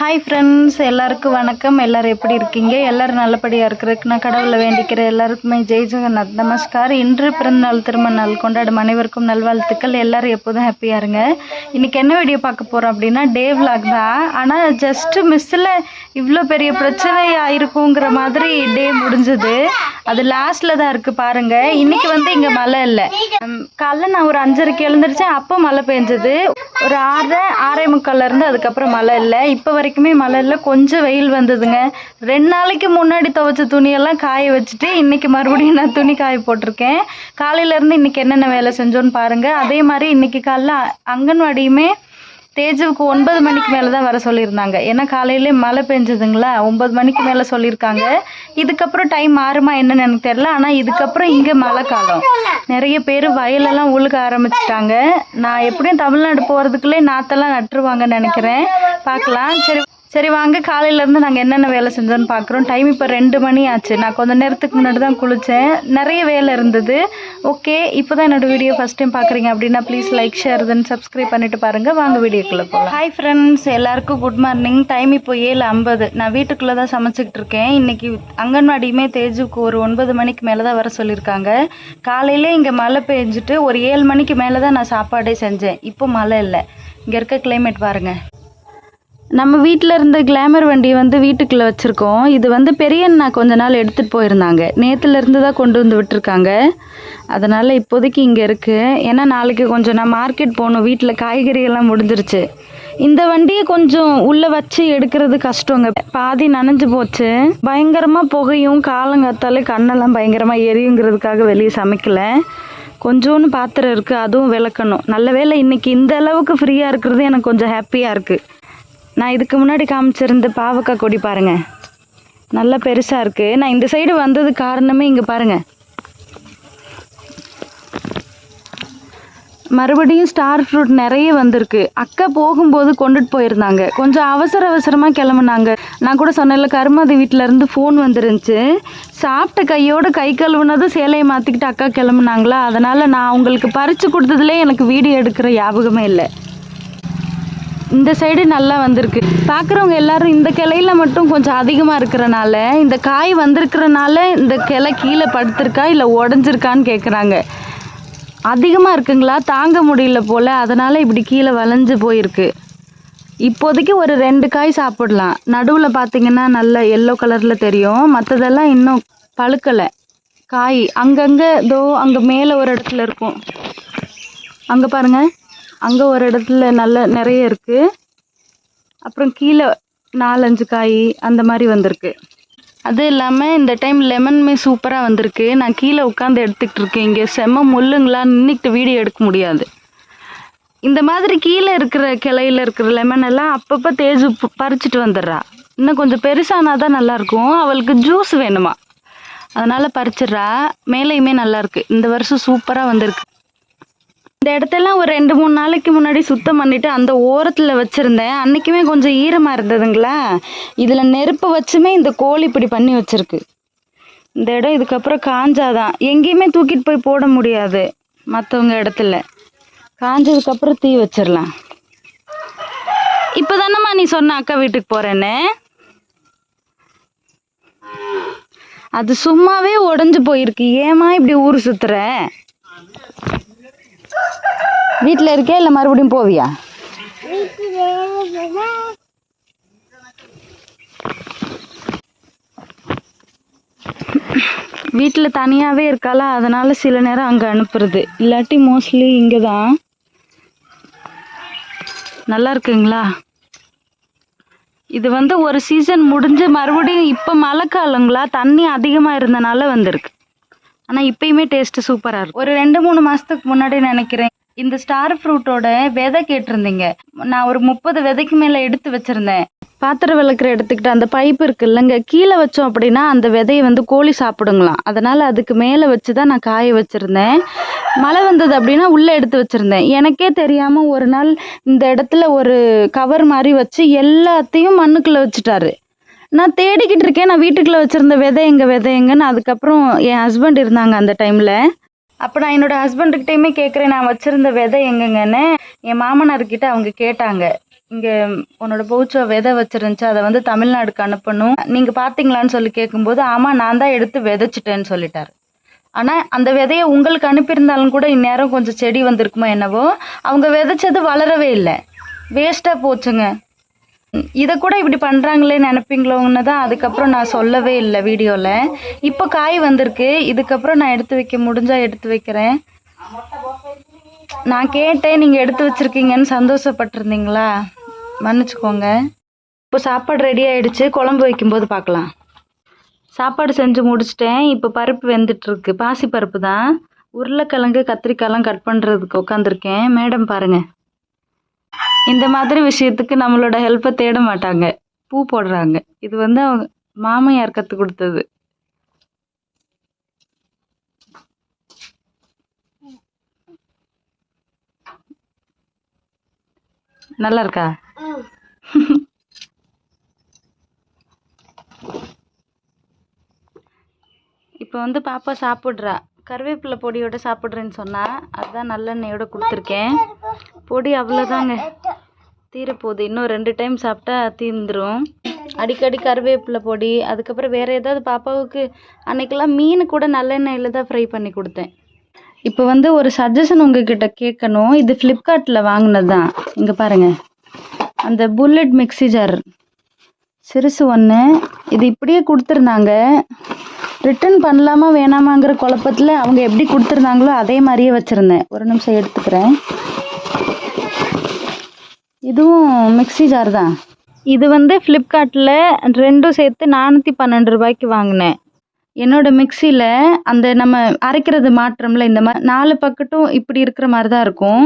Hi friends எல்லாருக்கும் வணக்கம். எல்லோரும் எப்படி இருக்கீங்க? எல்லோரும் நல்லபடியாக இருக்கிறதுக்கு நான் கடவுளை வேண்டிக்கிறேன். எல்லாருக்குமே ஜெய் ஜெகநாத். நமஸ்கார். இன்று பிறந்தநாள் திருமண நாள் கொண்டாடும் அனைவருக்கும் நல்வாழ்த்துக்கள். எல்லோரும் எப்போதும் ஹாப்பியாக இருங்க. இன்றைக்கி என்ன வீடியோ பார்க்க போகிறோம் அப்படின்னா டே விலாக் தான். ஆனால் ஜஸ்ட்டு மிஸ்ஸில் இவ்வளோ பெரிய பிரச்சனையாக இருக்குங்கிற மாதிரி டே முடிஞ்சது. அது லாஸ்ட்டில் தான் இருக்குது பாருங்கள் இன்றைக்கி வந்து இங்கே மழை இல்லை. காலைல நான் ஒரு அஞ்சரைக்கு எழுந்திரிச்சேன். அப்போ மழை பெஞ்சது. ஒரு ஆறரை ஆறே முக்கால்ல இருந்து அதுக்கப்புறம் மழை இல்லை. இப்போ வரைக்குமே மழை இல்லை. கொஞ்சம் வெயில் வந்ததுங்க. ரெண்டு நாளைக்கு முன்னாடி துவைச்ச துணியெல்லாம் காய வச்சுட்டு இன்றைக்கி மறுபடியும் நான் துணி காய போட்டிருக்கேன். காலையிலேருந்து இன்றைக்கி இன்னைக்கு என்னென்ன வேலை செஞ்சோன்னு பாருங்கள் அதே மாதிரி இன்னைக்கு காலைல அங்கன்வாடியுமே தேஜுவுக்கு ஒன்பது மணிக்கு மேலே தான் வர சொல்லியிருந்தாங்க. ஏன்னா காலையிலே மழை பெஞ்சதுங்களா? ஒன்பது மணிக்கு மேலே சொல்லியிருக்காங்க. இதுக்கப்புறம் டைம் மாறுமா என்னன்னு எனக்கு தெரில ஆனால் இதுக்கப்புறம் இங்கே மழை காலம். நிறைய பேர் வயலெல்லாம் உழுக ஆரம்பிச்சிட்டாங்க. நான் எப்படியும் தமிழ்நாடு போகிறதுக்குள்ளே நாத்தெல்லாம் நட்டுருவாங்கன்னு நினைக்கிறேன். பார்க்கலாம். சரி சரி வாங்க. காலையிலேருந்து நாங்கள் என்னென்ன வேலை செஞ்சோன்னு பார்க்குறோம் டைம் இப்போ ரெண்டு மணி ஆச்சு. நான் கொஞ்சம் நேரத்துக்கு முன்னாடி தான் குளித்தேன் நிறைய வேலை இருந்தது. ஓகே இப்போ தான் என்னோட வீடியோ ஃபஸ்ட் டைம் பார்க்குறீங்க அப்படின்னா please like share then subscribe பண்ணிட்டு பாருங்கள் வாங்க வீடியோக்குள்ளே போகலாம் ஹாய் ஃப்ரெண்ட்ஸ் எல்லாருக்கும் குட் மார்னிங் டைம் இப்போ ஏழு ஐம்பது. நான் வீட்டுக்குள்ளே தான் சமைச்சிக்கிட்டு இருக்கேன். இன்றைக்கி அங்கன்வாடியுமே தேஜுக்கு ஒரு ஒன்பது மணிக்கு மேலே தான் வர சொல்லியிருக்காங்க. காலையிலே இங்கே மழை பெஞ்சிட்டு ஒரு ஏழு மணிக்கு மேலே தான் நான் சாப்பாடே செஞ்சேன். இப்போ மழை இல்லை. இங்கே இருக்க கிளைமேட் பாருங்கள் நம்ம வீட்டில் இருந்த கிளாமர் வண்டி வந்து வீட்டுக்குள்ளே வச்சுருக்கோம். இது வந்து பெரியண்ணா கொஞ்ச நாள் எடுத்துகிட்டு போயிருந்தாங்க. நேற்றுலேருந்து தான் கொண்டு வந்து விட்டுருக்காங்க. அதனால் இப்போதைக்கு இங்கே இருக்குது ஏன்னா நாளைக்கு கொஞ்சம் நான் மார்க்கெட் போகணும். வீட்டில் காய்கறியெல்லாம் முடிஞ்சிருச்சு. இந்த வண்டியை கொஞ்சம் உள்ளே வச்சு எடுக்கிறது கஷ்டங்க. பாதி நனைஞ்சு போச்சு. பயங்கரமாக புகையும் காலங்காத்தாலே கண்ணெல்லாம் பயங்கரமாக எரியுங்கிறதுக்காக வெளியே சமைக்கலை. கொஞ்சோன்னு பாத்திரம் இருக்குது அதுவும் விளக்கணும். நல்ல வேளை இன்னைக்கு இந்த அளவுக்கு ஃப்ரீயாக இருக்கிறது எனக்கு கொஞ்சம் ஹாப்பியாக இருக்குது நான் இதுக்கு முன்னாடி காமிச்சிருந்த பாவக்காய் கொடி பாருங்கள் நல்லா பெருசாக இருக்குது நான் இந்த சைடு வந்தது காரணமே இங்கே பாருங்கள் மறுபடியும் ஸ்டார் ஃப்ரூட் நிறைய வந்திருக்கு. அக்கா போகும்போது கொண்டுட்டு போயிருந்தாங்க. கொஞ்சம் அவசர அவசரமாக கிளம்புனாங்க. நான் கூட சொன்னேன்ல கருமாதி வீட்டில் இருந்து ஃபோன் வந்துருந்துச்சு. சாப்பிட்ட கையோடு கை கழுவுனதும் சேலையை மாற்றிக்கிட்டு அக்கா கிளம்புனாங்களா? அதனால் நான் அவங்களுக்கு பறித்து கொடுத்ததுலே எனக்கு வீடியோ எடுக்கிற ஞாபகமே இல்லை. இந்த சைடு நல்லா வந்திருக்கு. பார்க்குறவங்க எல்லாரும் இந்த கிளையில மட்டும் கொஞ்சம் அதிகமாக இருக்கிறனால இந்த காய் வந்திருக்கிறனால இந்த கிளை கீழே படுத்திருக்கா இல்லை உடஞ்சிருக்கான்னு கேட்குறாங்க அதிகமாக இருக்குங்களா? தாங்க முடியல போல். அதனால் இப்படி கீழே வளைஞ்சு போயிருக்கு. இப்போதைக்கு ஒரு ரெண்டு காய் சாப்பிடலாம். நடுவில் பார்த்தீங்கன்னா நல்ல எல்லோ கலரில் தெரியும். மற்றதெல்லாம் இன்னும் பழுக்கலை. காய் அங்கங்கே தோ அங்கே மேலே ஒரு இடத்துல இருக்கும். அங்கே பாருங்கள் அங்கே ஒரு இடத்துல நல்ல நிறைய இருக்குது அப்புறம் கீழே நாலஞ்சு காய் அந்த மாதிரி வந்திருக்கு. அது இல்லாமல் இந்த டைம் லெமனுமே சூப்பராக வந்திருக்கு. நான் கீழே உட்காந்து எடுத்துக்கிட்டு இருக்கேன். இங்கே செம்ம முள்ளுங்களா நின்றுக்கிட்டு வீடியோ எடுக்க முடியாது. இந்த மாதிரி கீழே இருக்கிற கிளையில இருக்கிற லெமன் எல்லாம் அப்பப்போ தேஜு பறிச்சிட்டு பறிச்சுட்டு வந்துடுறா. இன்னும் கொஞ்சம் பெருசானா தான் நல்லாயிருக்கும். அவளுக்கு ஜூஸ் வேணுமா. அதனால் பறிச்சிடுறா. மேலேயுமே நல்லாயிருக்கு இந்த வருஷம் சூப்பராக வந்திருக்கு. இந்த இடத்தெல்லாம் ஒரு ரெண்டு மூணு நாளைக்கு முன்னாடி சுத்தம் பண்ணிட்டு அந்த ஓரத்தில் வச்சுருந்தேன். அன்னைக்குமே கொஞ்சம் ஈரமாக இருந்ததுங்களா? இதில் நெருப்பு வச்சுமே இந்த கோழி இப்படி பண்ணி வச்சிருக்கு. இந்த இடம் இதுக்கப்புறம் காஞ்சாதான். எங்கேயுமே தூக்கிட்டு போய் போட முடியாது மற்றவங்க இடத்துல. காஞ்சதுக்கப்புறம் தீ வச்சிடலாம். இப்போ தானம்மா நீ சொன்ன அக்கா வீட்டுக்கு போகிறேன்னு அது சும்மாவே உடஞ்சு போயிருக்கு. ஏமா இப்படி ஊர் சுத்துற? வீட்டில் இருக்கே இல்லை மறுபடியும் போவியா? வீட்டில் தனியாகவே இருக்காளா? அதனால சில நேரம் அங்கே அனுப்புறது. இல்லாட்டி மோஸ்ட்லி இங்கே தான் நல்லா இருக்குங்களா? இது வந்து ஒரு சீசன் முடிஞ்சு மறுபடியும் இப்போ மழை காலங்களா தண்ணி அதிகமாக இருந்தனால வந்திருக்கு. ஆனால் இப்பயுமே டேஸ்ட்டு சூப்பராக இருக்கும். ஒரு ரெண்டு மூணு மாதத்துக்கு முன்னாடி நினைக்கிறேன் இந்த ஸ்டார் ஃப்ரூட்டோட விதை கேட்டிருந்தீங்க. நான் ஒரு முப்பது விதைக்கு மேலே எடுத்து வச்சுருந்தேன். பாத்திரம் விளக்குற எடுத்துக்கிட்டு அந்த பைப் இருக்குல்லங்க கீழே வச்சோம் அப்படின்னா அந்த விதையை வந்து கோழி சாப்பிடுங்களாம். அதனால் அதுக்கு மேலே வச்சு தான் நான் காய வச்சுருந்தேன். மழை வந்தது அப்படின்னா உள்ளே எடுத்து வச்சுருந்தேன். எனக்கே தெரியாமல் ஒரு நாள் இந்த இடத்துல ஒரு கவர் மாதிரி வச்சு எல்லாத்தையும் மண்ணுக்குள்ளே வச்சுட்டாரு. நான் தேடிக்கிட்டு இருக்கேன். நான் வீட்டுக்குள்ளே வச்சுருந்த விதை எங்கள் விதை எங்கன்னு. அதுக்கப்புறம் என் ஹஸ்பண்ட் இருந்தாங்க அந்த டைமில் அப்போ நான் என்னோட ஹஸ்பண்டுக்கிட்டையுமே கேட்குறேன் நான் வச்சுருந்த விதை எங்கங்கன்னு. என் மாமனார்கிட்ட அவங்க கேட்டாங்க. இங்கே உன்னோட பூச்சோ விதை வச்சிருந்துச்சு. அதை வந்து தமிழ்நாடுக்கு அனுப்பணும். நீங்கள் பார்த்தீங்களான்னு சொல்லி கேட்கும்போது ஆமாம் நான் தான் எடுத்து விதைச்சிட்டேன்னு சொல்லிட்டார். ஆனால் அந்த விதையை உங்களுக்கு அனுப்பியிருந்தாலும் கூட இந்நேரம் கொஞ்சம் செடி வந்திருக்குமோ என்னவோ அவங்க விதைச்சது வளரவே இல்லை. வேஸ்ட்டாக போச்சுங்க. இதை கூட இப்படி பண்ணுறாங்களே நினைப்பீங்களோன்னு தான் அதுக்கப்புறம் நான் சொல்லவே இல்லை வீடியோவில் இப்போ காய் வந்திருக்கு. இதுக்கப்புறம் நான் எடுத்து வைக்க முடிஞ்சால் எடுத்து வைக்கிறேன். நான் கேட்டேன் நீங்கள் எடுத்து வச்சுருக்கீங்கன்னு சந்தோஷப்பட்டிருந்தீங்களா? மன்னிச்சுக்கோங்க. இப்போ சாப்பாடு ரெடி ஆகிடுச்சு குழம்பு வைக்கும்போது பார்க்கலாம். சாப்பாடு செஞ்சு முடிச்சிட்டேன். இப்போ பருப்பு வெந்துட்டுருக்கு. பாசி பருப்பு தான். உருளைக்கிழங்கு கத்திரிக்காய்லாம் கட் பண்ணுறதுக்கு உட்காந்துருக்கேன். மேடம் பாருங்கள் இந்த மாதிரி விஷயத்துக்கு நம்மளோட ஹெல்ப்பை தேட மாட்டாங்க. பூ போடுறாங்க. இது வந்து அவங்க மாமையார் கற்றுக் கொடுத்தது. நல்லா இருக்கா? இப்போ வந்து பாப்பா சாப்பிட்றா. கருவேப்பிலை பொடியோட சாப்பிட்றேன்னு சொன்னா அதுதான் நல்லெண்ணெயோட கொடுத்துருக்கேன். பொடி அவ்வளோதாங்க தீரப்போகுது. இன்னும் ரெண்டு டைம் சாப்பிட்டா தீர்ந்துடும் அடிக்கடி கருவேப்பிலை பொடி அதுக்கப்புறம் வேறு ஏதாவது பாப்பாவுக்கு அன்றைக்கெல்லாம் மீன் கூட நல்லெண்ணெயில் தான் ஃப்ரை பண்ணி கொடுத்தேன். இப்போ வந்து ஒரு சஜஷன் உங்ககிட்ட கேட்கணும். இது ஃப்ளிப்கார்ட்டில் வாங்கினது தான் இங்கே பாருங்கள் அந்த புல்லட் மிக்ஸி ஜார் சிறுசு ஒன்று இது இப்படியே கொடுத்துருந்தாங்க. ரிட்டர்ன் பண்ணலாமா வேணாமாங்கிற குழப்பத்தில் அவங்க எப்படி கொடுத்துருந்தாங்களோ அதே மாதிரியே வச்சுருந்தேன். ஒரு நிமிஷம் எடுத்துக்கிறேன். இதுவும் மிக்ஸி ஜார் தான். இது வந்து ஃப்ளிப்கார்ட்டில் ரெண்டும் சேர்த்து நானூற்றி பன்னெண்டு ரூபாய்க்கு வாங்கினேன். என்னோட மிக்சியில் அந்த நம்ம அரைக்கிறது மாற்றம்ல இந்த மாதிரி நாலு பக்கட்டும் இப்படி இருக்கிற மாதிரி தான் இருக்கும்.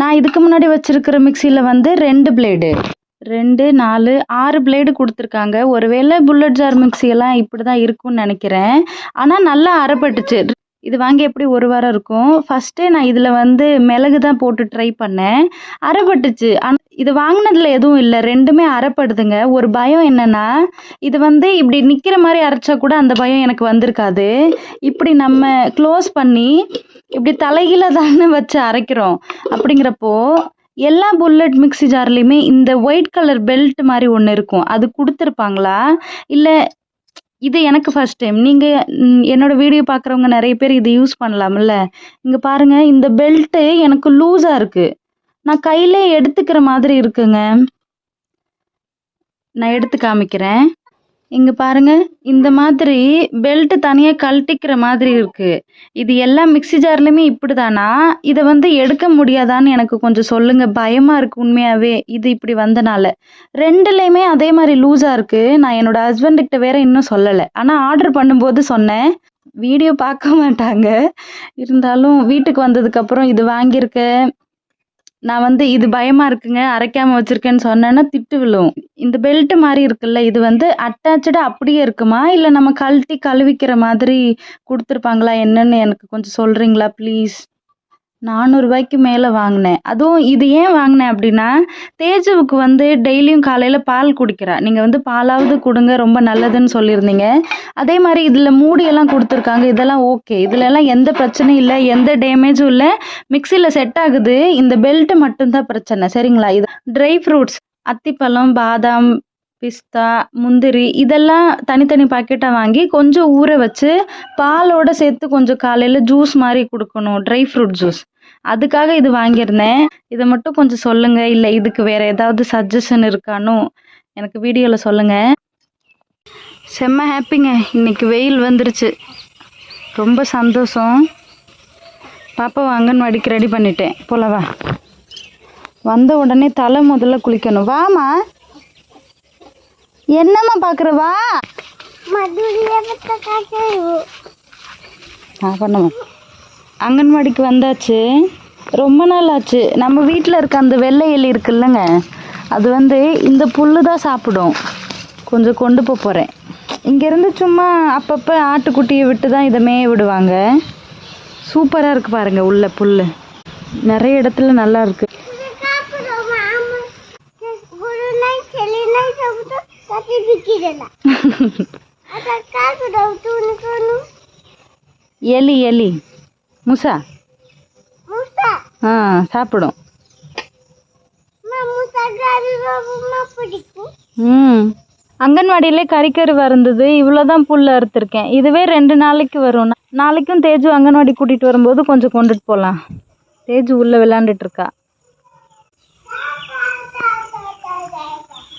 நான் இதுக்கு முன்னாடி வச்சுருக்கிற மிக்சியில் வந்து ரெண்டு பிளேடு ரெண்டு நாலு ஆறு பிளேடு கொடுத்துருக்காங்க. ஒருவேளை புல்லட் ஜார் மிக்ஸியெல்லாம் இப்படி தான் இருக்கும்னு நினைக்கிறேன். ஆனால் நல்லா அரைப்பட்டுச்சு. இது வாங்கி எப்படி ஒரு வாரம் இருக்கும்? ஃபஸ்ட்டே நான் இதில் வந்து மிளகு தான் போட்டு ட்ரை பண்ணேன். அரைப்பட்டுச்சு. ஆனால் இது வாங்கினதில் எதுவும் இல்லை. ரெண்டுமே அரைப்படுதுங்க. ஒரு பயம் என்னென்னா இது வந்து இப்படி நிற்கிற மாதிரி அரைச்சா கூட அந்த பயம் எனக்கு வந்திருக்காது. இப்படி நம்ம க்ளோஸ் பண்ணி இப்படி தலைகீழ தானே வச்சு அரைக்கிறோம். அப்படிங்கிறப்போ எல்லா புல்லட் மிக்ஸி ஜார்லேயுமே இந்த ஒயிட் கலர் பெல்ட் மாதிரி ஒன்று இருக்கும். அது கொடுத்துருப்பாங்களா? இல்லை இது எனக்கு ஃபர்ஸ்ட் டைம் நீங்கள் என்னோட வீடியோ பார்க்குறவங்க நிறைய பேர் இது யூஸ் பண்ணலாம்ல. இங்கே பாருங்கள் இந்த பெல்ட்டு எனக்கு லூஸாக இருக்குது நான் கையிலே எடுத்துக்கிற மாதிரி இருக்குங்க. நான் எடுத்து காமிக்கிறேன். இங்கே பாருங்க இந்த மாதிரி பெல்ட் தனியாக கழட்டிக்கிற மாதிரி இருக்கு. இது எல்லா மிக்ஸி ஜார்லயுமே இப்படி தானா இதை வந்து எடுக்க முடியாதான்னு எனக்கு கொஞ்சம் சொல்லுங்க. பயமா இருக்கு உண்மையாவே இது இப்படி வந்தனால. ரெண்டுலேயுமே அதே மாதிரி லூஸா இருக்கு. நான் என்னோட ஹஸ்பண்டுக்கிட்ட வேற இன்னும் சொல்லலை. ஆனால் ஆர்டர் பண்ணும்போது சொன்னேன். வீடியோ பார்க்க மாட்டாங்க. இருந்தாலும் வீட்டுக்கு வந்ததுக்கப்புறம் இது வாங்கியிருக்கேன். நான் வந்து இது பயமா இருக்குங்க அரைக்காம வச்சிருக்கேன்னு சொன்னேன்னா திட்டு விழும் இந்த பெல்ட் மாதிரி இருக்குல்ல இது வந்து அட்டாச்சடா அப்படியே இருக்குமா? இல்லை நம்ம கழட்டி கழுவிக்கிற மாதிரி கொடுத்துருப்பாங்களா? என்னன்னு எனக்கு கொஞ்சம் சொல்றீங்களா ப்ளீஸ் நானூறுபாய்க்கு மேலே வாங்கினேன். அதுவும் இது ஏன் வாங்கினேன் அப்படின்னா தேஜுவுக்கு வந்து டெய்லியும் காலையில் பால் குடிக்கிறா. நீங்கள் வந்து பாலாவது கொடுங்க ரொம்ப நல்லதுன்னு சொல்லியிருந்தீங்க. அதே மாதிரி இதில் மூடியெல்லாம் கொடுத்துருக்காங்க இதெல்லாம் ஓகே. இதிலெல்லாம் எந்த பிரச்சனையும் இல்லை எந்த டேமேஜும் இல்லை. மிக்சியில் செட் ஆகுது. இந்த பெல்ட்டு மட்டும்தான் பிரச்சனை. சரிங்களா? இது ட்ரை ஃப்ரூட்ஸ் அத்திப்பழம் பாதாம் பிஸ்தா முந்திரி இதெல்லாம் தனித்தனி பாக்கெட்டாக வாங்கி கொஞ்சம் ஊற வச்சு பாலோட சேர்த்து கொஞ்சம் காலையில் ஜூஸ் மாதிரி கொடுக்கணும். ட்ரை ஃப்ரூட் ஜூஸ் அதுக்காக இது வாங்கியிருந்தேன். இதை மட்டும் கொஞ்சம் சொல்லுங்க. இல்லை இதுக்கு வேற ஏதாவது சஜஷன் இருக்கான்னு எனக்கு வீடியோவில் சொல்லுங்க. செம்ம ஹாப்பிங்க இன்னைக்கு வெயில் வந்துருச்சு. ரொம்ப சந்தோஷம். பாப்பாவை அங்கன்வாடிக்கு ரெடி பண்ணிட்டேன். போலவா வந்த உடனே தலை முதல்ல குளிக்கணும். வாமா என்னம்மா பார்க்குற வா. ஆ பண்ணமா அங்கன்வாடிக்கு வந்தாச்சு. ரொம்ப நாள் ஆச்சு நம்ம வீட்டில் இருக்க அந்த வெள்ளை எலி இருக்குல்லங்க. அது வந்து இந்த புல்லு தான் சாப்பிடும். கொஞ்சம் கொண்டு போக போகிறேன் இங்கேருந்து சும்மா அப்பப்போ ஆட்டுக்குட்டியை விட்டு தான் இதை மேய விடுவாங்க. சூப்பராக இருக்குது பாருங்கள் உள்ள புல் நிறைய இடத்துல நல்லா இருக்கு. எலி எலி. முசா? ஆ சாப்பிடும். ம். அங்கன்வாடியிலே கறிக்கருவா இருந்தது. இவ்வளோ தான் புல் அறுத்துருக்கேன். இதுவே ரெண்டு நாளைக்கு வரும். நாளைக்கும் தேஜு அங்கன்வாடி கூட்டிகிட்டு வரும்போது கொஞ்சம் கொண்டுட்டு போகலாம் தேஜு உள்ளே விளாண்டுட்டு இருக்கா.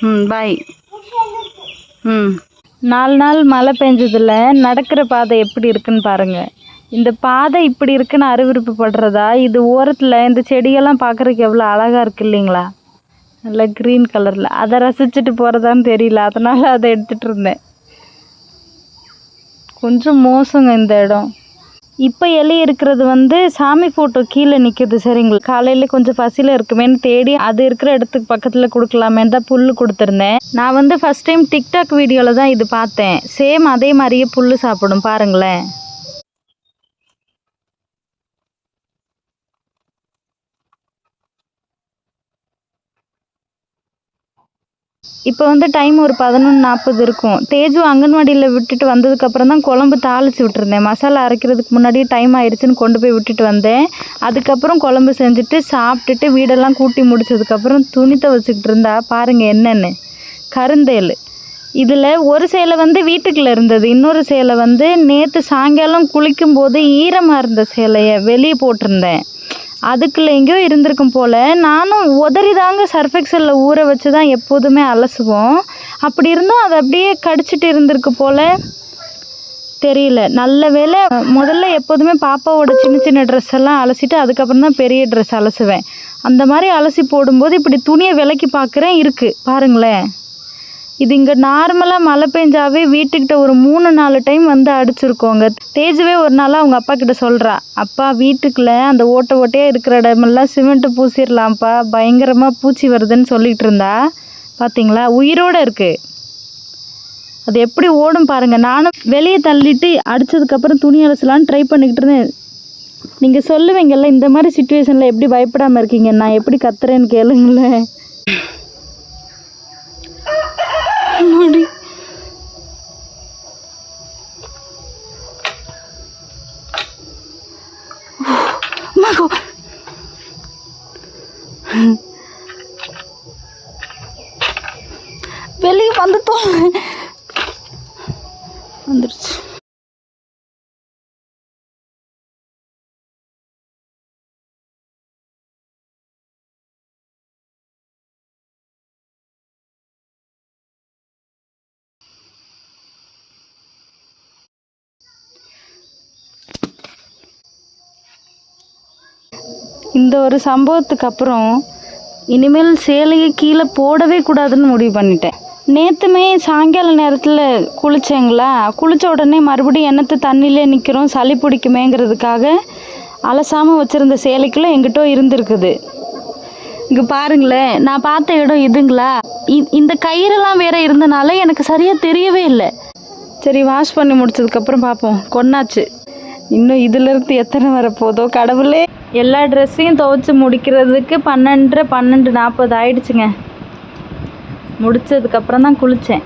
ம் பாய். ம். நாலு நாள் மழை பெஞ்சதில் நடக்கிற பாதை எப்படி இருக்குன்னு பாருங்க. இந்த பாதை இப்படி இருக்குன்னு அருவிருப்பப்படுறதா இது ஓரத்தில் இந்த செடியெல்லாம் பார்க்குறதுக்கு எவ்வளோ அழகாக இருக்கு இல்லைங்களா? நல்லா க்ரீன் கலரில் அதை ரசிச்சுட்டு போகிறதான்னு தெரியல. அதனால் அதை எடுத்துகிட்டு இருந்தேன். கொஞ்சம் மோசங்க இந்த இடம். இப்போ எலி இருக்கிறது வந்து சாமி ஃபோட்டோ கீழே நிற்கிது சரிங்களா? காலையில் கொஞ்சம் பசியில் இருக்குமேன்னு தேடி அது இருக்கிற இடத்துக்கு பக்கத்தில் கொடுக்கலாமேன்னு தான் புல் கொடுத்துருந்தேன். நான் வந்து ஃபஸ்ட் டைம் டிக்டாக் வீடியோவில் தான் இது பார்த்தேன். சேம் அதே மாதிரியே புல் சாப்பிடும் பாருங்களேன். இப்போ வந்து டைம் ஒரு பதினொன்று நாற்பது இருக்கும். தேஜு அங்கன்வாடியில் விட்டுட்டு வந்ததுக்கப்புறம் தான் குழம்பு தாளிச்சு விட்டுருந்தேன். மசாலா அரைக்கிறதுக்கு முன்னாடியே டைம் ஆயிடுச்சுன்னு கொண்டு போய் விட்டுட்டு வந்தேன். அதுக்கப்புறம் குழம்பு செஞ்சுட்டு சாப்பிட்டுட்டு வீடெல்லாம் கூட்டி முடிச்சதுக்கப்புறம் துணி துவச்சிக்கிட்டு இருந்தா பாருங்கள் என்னென்னு. கருந்தேல். இதில் ஒரு சேலை வந்து வீட்டுக்குள்ளே இருந்தது. இன்னொரு சேலை வந்து நேற்று சாயங்காலம் குளிக்கும்போது ஈரமாக இருந்த சேலையை வெளியே போட்டிருந்தேன். அதுக்குள்ள எங்கேயோ இருந்திருக்கும் போல் நானும் உதறி தாங்க சர்ஃபெக்சலில் ஊற வச்சு தான் எப்போதுமே அலசுவோம். அப்படி இருந்தும் அது அப்படியே கடிச்சிட்டு இருந்திருக்கு போல் தெரியல. நல்ல வேளை முதல்ல எப்போதுமே பாப்பாவோட சின்ன சின்ன ட்ரெஸ் எல்லாம் அலசிட்டு அதுக்கப்புறம் தான் பெரிய ட்ரெஸ் அலசுவேன். அந்த மாதிரி அலசி போடும்போது இப்படி துணியை விலக்கி பார்க்குறேன் இருக்குது பாருங்களேன். இது இங்கே நார்மலாக மழை பெஞ்சாவே வீட்டுக்கிட்ட ஒரு மூணு நாலு டைம் வந்து அடிச்சிருக்கோங்க. தேஜுவே ஒரு நாள் அவங்க அப்பா கிட்ட சொல்கிறா அப்பா வீட்டுக்குள்ளே அந்த ஓட்டை ஓட்டையாக இருக்கிற இடமெல்லாம் சிமெண்ட்டு பூசிடலாம்ப்பா பயங்கரமாக பூச்சி வருதுன்னு சொல்லிட்டு இருந்தா. பார்த்தீங்களா உயிரோடு இருக்குது அது எப்படி ஓடும் பாருங்கள் நானும் வெளியே தள்ளிட்டு அடித்ததுக்கப்புறம் துணி அலசலான்னு ட்ரை பண்ணிக்கிட்டு இருந்தேன். நீங்கள் சொல்லுவீங்கல்ல இந்த மாதிரி சுச்சுவேஷனில் எப்படி பயப்படாமல் இருக்கீங்க? நான் எப்படி கத்துறேன்னு கேளுங்களேன். मुड़ी இந்த ஒரு சம்பவத்துக்கு அப்புறம் இனிமேல் சேலையை கீழே போடவே கூடாதுன்னு முடிவு பண்ணிட்டேன். நேற்றுமே சாயங்கால நேரத்தில் குளித்தேங்களா குளித்த உடனே மறுபடியும் எண்ணத்து தண்ணியிலே நிற்கிறோம் சளி பிடிக்குமேங்கிறதுக்காக அலசாமல் வச்சுருந்த சேலைக்குள்ளே எங்கிட்டோ இருந்திருக்குது. இங்கே பாருங்களேன் நான் பார்த்த இடம் இதுங்களா? இந்த கயிறெல்லாம் வேற இருந்தனால எனக்கு சரியாக தெரியவே இல்லை. சரி வாஷ் பண்ணி முடிச்சதுக்கப்புறம் பார்ப்போம் கொன்னாச்சு. இன்னும் இதிலிருந்து எத்தனை வரப்போதோ கடவுளே. எல்லா ட்ரெஸ்ஸையும் துவைச்சி முடிக்கிறதுக்கு பன்னெண்டு பன்னெண்டு நாற்பது ஆயிடுச்சுங்க. முடிச்சதுக்கப்புறம் தான் குளித்தேன்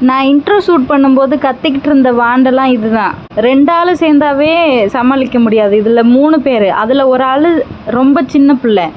நான் இன்ட்ரோ ஷூட் பண்ணும்போது கத்திக்கிட்டு இருந்த வாண்டெல்லாம் இதுதான். ரெண்டு ஆள் சேர்ந்தாவே சமாளிக்க முடியாது. இதில் மூணு பேர். அதில் ஒரு ஆள் ரொம்ப சின்ன பிள்ளை.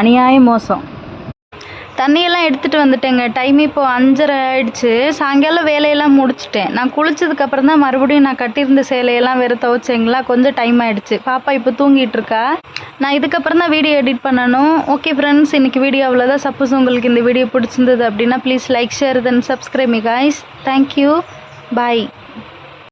அநியாய மோசம். தண்ணியெல்லாம் எடுத்துகிட்டு வந்துட்டேங்க. டைம் இப்போ அஞ்சரை ஆயிடுச்சு. சாயங்காலம் வேலையெல்லாம் முடிச்சிட்டேன். நான் குளிச்சதுக்கப்புறம் தான் மறுபடியும் நான் கட்டியிருந்த சேலையெல்லாம் வேறு துவைச்சேங்களா? கொஞ்சம் டைம் ஆயிடுச்சு. பாப்பா இப்போ தூங்கிட்டு இருக்கா நான் இதுக்கப்புறம் தான் வீடியோ எடிட் பண்ணணும். ஓகே ஃப்ரெண்ட்ஸ் இன்னைக்கு வீடியோ அவ்வளோதான் சப்போஸ் உங்களுக்கு இந்த வீடியோ பிடிச்சிருந்தது அப்படின்னா please like share then subscribe me guys thank you bye